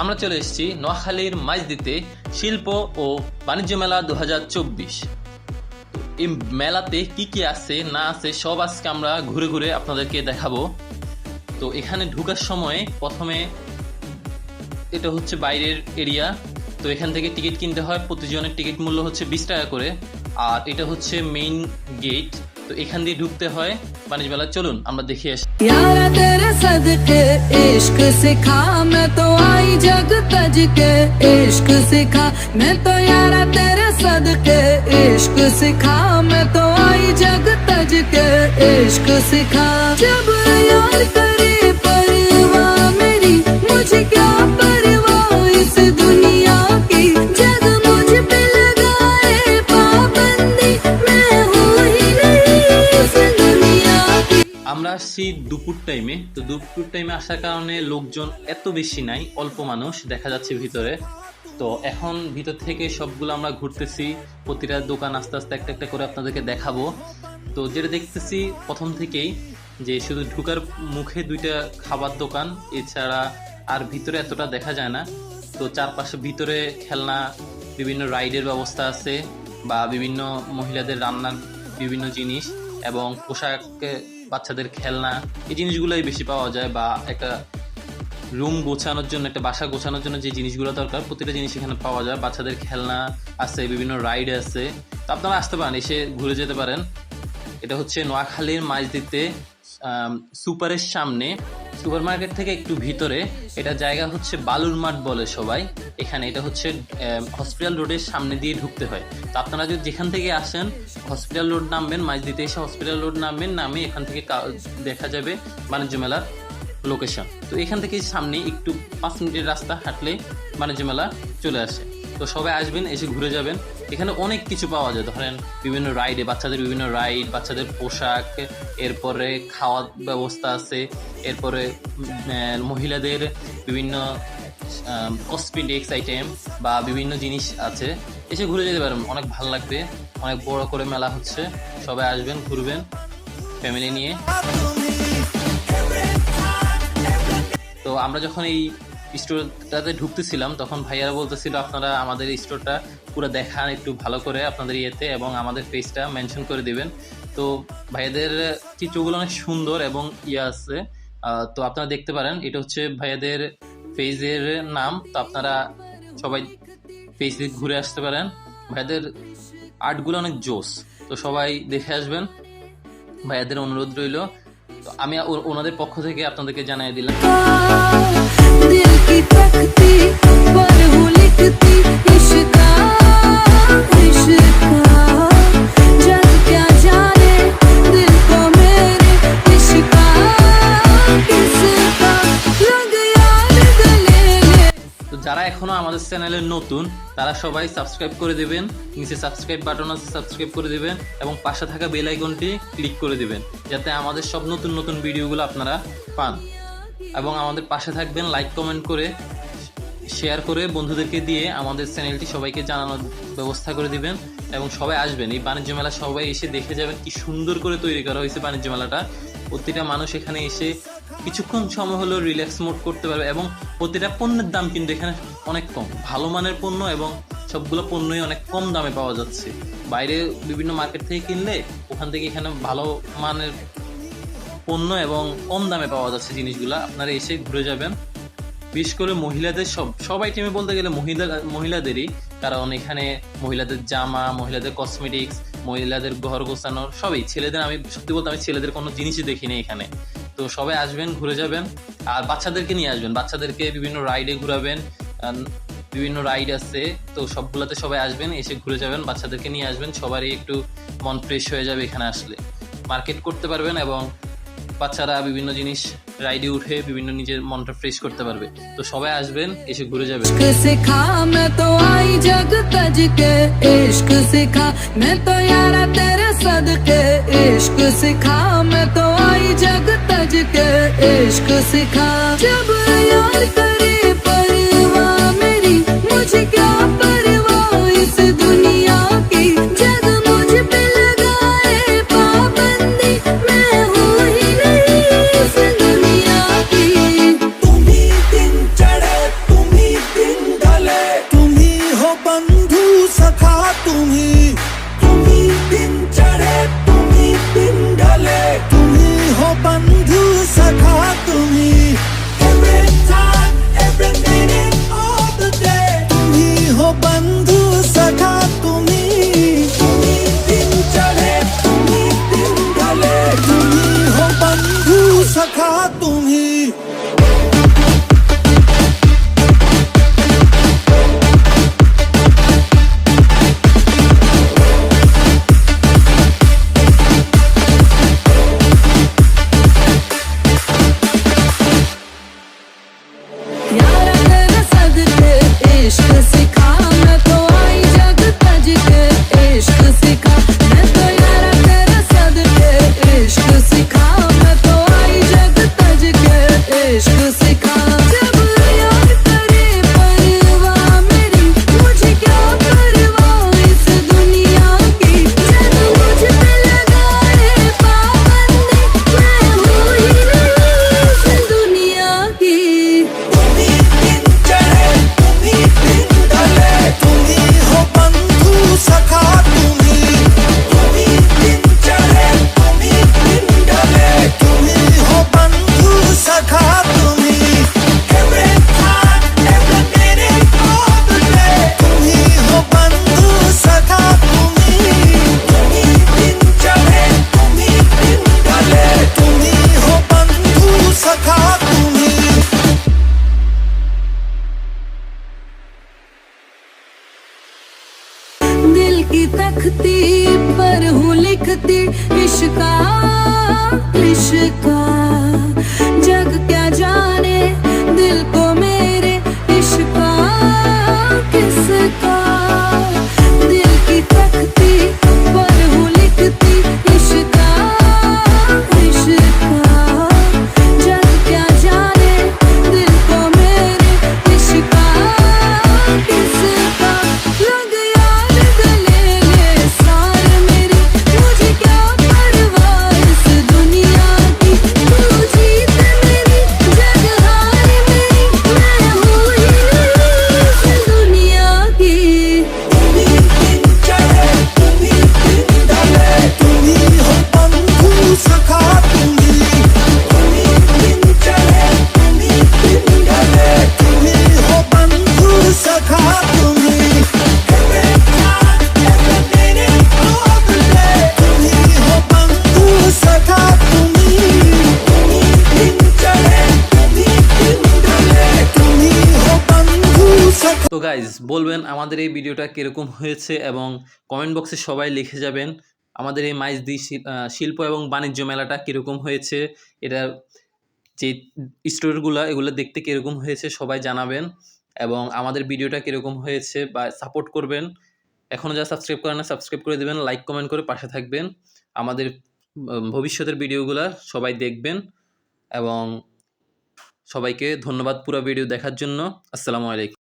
আমরা চলে এসেছি নোয়াখালীর মাইজদিতে শিল্প ও বাণিজ্য মেলা দু হাজার চব্বিশ। এই মেলাতে কি কি আছে, না আছে, সব আজকে আমরা ঘুরে ঘুরে আপনাদেরকে দেখাবো। তো এখানে ঢুকার সময় প্রথমে এটা হচ্ছে বাইরের এরিয়া। তো এখান থেকে টিকিট কিনতে হয়, প্রতিজনের টিকিট মূল্য হচ্ছে বিশ টাকা করে। আর এটা হচ্ছে মেইন গেট তো এখান দিয়ে ঢুকতে হয় বাণিজ্য মেলা চলুন আমরা দেখে আসি यारा तेरे सदके इश्क सिखा मैं तो आई जग तज के इश्क सिखा मैं तो यारा तेरे सदके इश्क सिखा मैं तो आई जग तज के इश्क सिखा जब यार আসছি দুপুর টাইমে তো দুপুর টাইমে আসার কারণে লোকজন এত বেশি নাই, অল্প মানুষ, দেখা যাচ্ছে ভিতরে। তো এখন ভিতর থেকে সবগুলো আমরা ঘুরতেছি, প্রতিটা দোকান আস্তে আস্তে একটা একটা করে আপনাদেরকে দেখাবো। তো যেটা দেখতেছি প্রথম থেকেই যে শুধু ঢুকার মুখে দুইটা খাবার দোকান, এছাড়া আর ভিতরে এতটা দেখা যায় না। তো চারপাশে ভিতরে খেলনা, বিভিন্ন রাইডের ব্যবস্থা আছে বা বিভিন্ন মহিলাদের রান্নার বিভিন্ন জিনিস এবং পোশাক বাচ্চাদের খেলনা, এই জিনিসগুলোই বেশি পাওয়া যায় বা একটা রুম গোছানোর জন্য, একটা বাসা গোছানোর জন্য যে জিনিসগুলো দরকার, প্রতিটা জিনিস এখানে পাওয়া যায়। বাচ্চাদের খেলনা আছে, বিভিন্ন রাইড আছে। তো আপনারা আসতে পারেন, এসে ঘুরে যেতে পারেন। এটা হচ্ছে নোয়াখালীর মাঝদিতে সুপারের সামনে সুপার মার্কেট থেকে একটু ভিতরে, এটা জায়গা হচ্ছে বালুর মাঠ বলে সবাই। এখানে এটা হচ্ছে হসপিটাল রোডের সামনে দিয়ে ঢুকতে হয়। তো আপনারা যদি যেখান থেকে আসেন হসপিটাল রোড নামবেন মাঝদিতে এসে হসপিটাল রোড নামবেন, নামে এখান থেকে দেখা যাবে বাণিজ্য মেলার লোকেশন তো এখান থেকে সামনে একটু পাঁচ মিনিটের রাস্তা হাঁটলে বাণিজ্য মেলা চলে আসে। তো সবাই আসবেন, এসে ঘুরে যাবেন। এখানে অনেক কিছু পাওয়া যায়। ধরেন বিভিন্ন রাইডে বাচ্চাদের বিভিন্ন রাইড বাচ্চাদের পোশাক, এরপরে খাওয়ার ব্যবস্থা আছে, এরপরে মহিলাদের বিভিন্ন কসমেটিক্স আইটেম বা বিভিন্ন জিনিস আছে। এসে ঘুরে যেতে পারেন, অনেক ভালো লাগবে, অনেক বড় করে মেলা হচ্ছে। সবাই আসবেন, ঘুরবেন ফ্যামিলি নিয়ে। তো আমরা যখন এই স্টোরটাতে ঢুকতেছিলাম, তখন ভাইয়ারা বলতেছিল, আপনারা আমাদের স্টোরটা পুরো দেখান একটু ভালো করে আপনাদের ইয়েতে এবং আমাদের পেজটা মেনশন করে দিবেন। তো ভাইয়াদের চিত্রগুলো অনেক সুন্দর এবং ইয়ে আছে। তো আপনারা দেখতে পারেন, এটা হচ্ছে ভাইয়াদের পেজের নাম। তো আপনারা সবাই পেজ ঘুরে আসতে পারেন। ভাইয়াদের আর্টগুলো অনেক জোস, তো সবাই দেখে আসবেন। ভাইয়াদের অনুরোধ রইল। তো আমি ওনাদের পক্ষ থেকে আপনাদেরকে জানিয়ে দিলাম। যারা এখনও আমাদের চ্যানেলে নতুন, তারা সবাই সাবস্ক্রাইব করে দিবেন, নিচে সাবস্ক্রাইব বাটন আছে, সাবস্ক্রাইব করে দিবেন, এবং পাশে থাকা বেল আইকনটি ক্লিক করে দিবেন, যাতে আমাদের সব নতুন নতুন ভিডিওগুলো আপনারা পান। এবং আমাদের পাশে থাকবেন লাইক কমেন্ট করে শেয়ার করে বন্ধুদেরকে দিয়ে আমাদের চ্যানেলটি সবাইকে জানানোর ব্যবস্থা করে দিবেন এবং সবাই আসবেন। এই বাণিজ্য মেলা সবাই এসে দেখে যাবেন কি সুন্দর করে তৈরি করা হয়েছে বাণিজ্য মেলাটা। প্রতিটা মানুষ এখানে এসে কিছুক্ষণ সময় হলেও রিল্যাক্স মোড করতে পারবে এবং প্রতিটা পণ্যের দাম কিন্তু এখানে অনেক কম। ভালো মানের পণ্য এবং সবগুলো পণ্যই অনেক কম দামে পাওয়া যাচ্ছে। বাইরে বিভিন্ন মার্কেট থেকে কিনলে ওখান থেকে এখানে ভালো মানের পণ্য এবং কম দামে পাওয়া যাচ্ছে জিনিসগুলো। আপনারা এসে ঘুরে যাবেন। বিশেষ করে মহিলাদের সব সব আইটেমে বলতে গেলে মহিলা মহিলাদেরই। কারণ এখানে মহিলাদের জামা, মহিলাদের কসমেটিক্স মহিলাদের ঘর গোছানোর সবই। ছেলেদের আমি সত্যি বলতে আমি ছেলেদের কোনো জিনিসই দেখিনি এখানে। তো সবাই আসবেন, ঘুরে যাবেন। আর বাচ্চাদেরকে নিয়ে আসবেন। বাচ্চাদেরকে বিভিন্ন রাইডে ঘুরাবেন। বিভিন্ন রাইড আছে। তো সবগুলোতে সবাই আসবেন, এসে ঘুরে যাবেন। বাচ্চাদেরকে নিয়ে আসবেন। সবারই একটু মন ফ্রেশ হয়ে যাবে এখানে আসলে। মার্কেট করতে পারবেন এবং বাচ্চারা বিভিন্ন জিনিস রাইডে উঠে বিভিন্ন নিজের মনটা ফ্রেশ করতে পারবে। তো সবাই আসবেন, এসে ঘুরে যাবে সিখা Oh. তো গাইজ বলবেন আমাদের এই ভিডিওটা কীরকম হয়েছে এবং কমেন্ট বক্সে সবাই লিখে যাবেন আমাদের এই মাইজদি শিল্প এবং বাণিজ্য মেলাটা কীরকম হয়েছে, এটা যে স্টোরগুলো এগুলো দেখতে কীরকম হয়েছে সবাই জানাবেন এবং আমাদের ভিডিওটা কীরকম হয়েছে বা সাপোর্ট করবেন। এখনও যা সাবস্ক্রাইব করেন না সাবস্ক্রাইব করে দেবেন লাইক কমেন্ট করে পাশে থাকবেন। আমাদের ভবিষ্যতের ভিডিওগুলো সবাই দেখবেন এবং সবাইকে ধন্যবাদ পুরো ভিডিও দেখার জন্য। আসসালামু আলাইকুম।